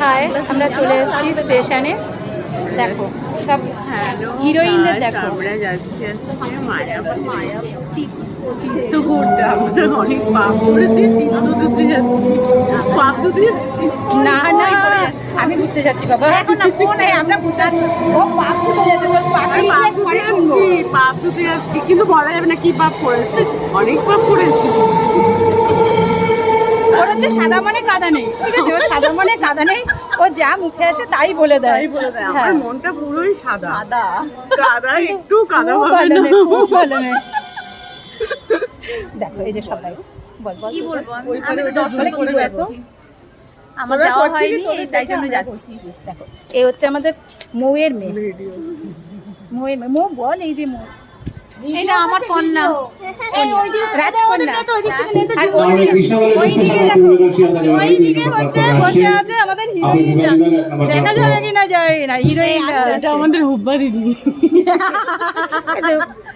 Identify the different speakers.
Speaker 1: High আমরা চলে এসেছি স্টেশনে। দেখো সব হিরোইনদের দেখো।
Speaker 2: আমরা যাচ্ছি তো ঘুরতে আমরা অনেক পাপ করেছি যাচ্ছি পাপ যাচ্ছি।
Speaker 1: না না আমি ঘুরতে যাচ্ছি বাবা। এখন না ফোন আমরা ঘুরতে ও পাপ যাচ্ছে তোর পাপ
Speaker 2: আমি যাচ্ছি পাপ দিতে যাচ্ছি কিন্তু বলা যাবে না কি পাপ করেছি। অনেক পাপ করেছি।
Speaker 1: হচ্ছে সাদা মানে কাদা নেই। ঠিক আছে ওর সাদা মানে কাদা নেই। ও যা মুখে আসে তাই বলে দেয়।
Speaker 2: বলে দেয়।
Speaker 1: হ্যাঁ।
Speaker 2: আমার মনটা পুরোই সাদা।
Speaker 1: সাদা।
Speaker 2: কাদা একটু কাদা হবে না?
Speaker 1: মেয়ে, খুব ভালো মেয়ে। দেখো এই যে সবাই বল বল।
Speaker 3: কি বলব? আমি? আমি তো দর্শনে করে? যাচ্ছি। আমার যাওয়া হয়নি এই তাই জন্য যাচ্ছি।
Speaker 1: দেখো এই হচ্ছে আমাদের মৌয়ের মেয়ে। মৌয়ের মেয়ে। মৌ বল এই যে মৌ।
Speaker 3: এটা আমার কন্যা।
Speaker 2: আমাদের হুব্বা দিদি।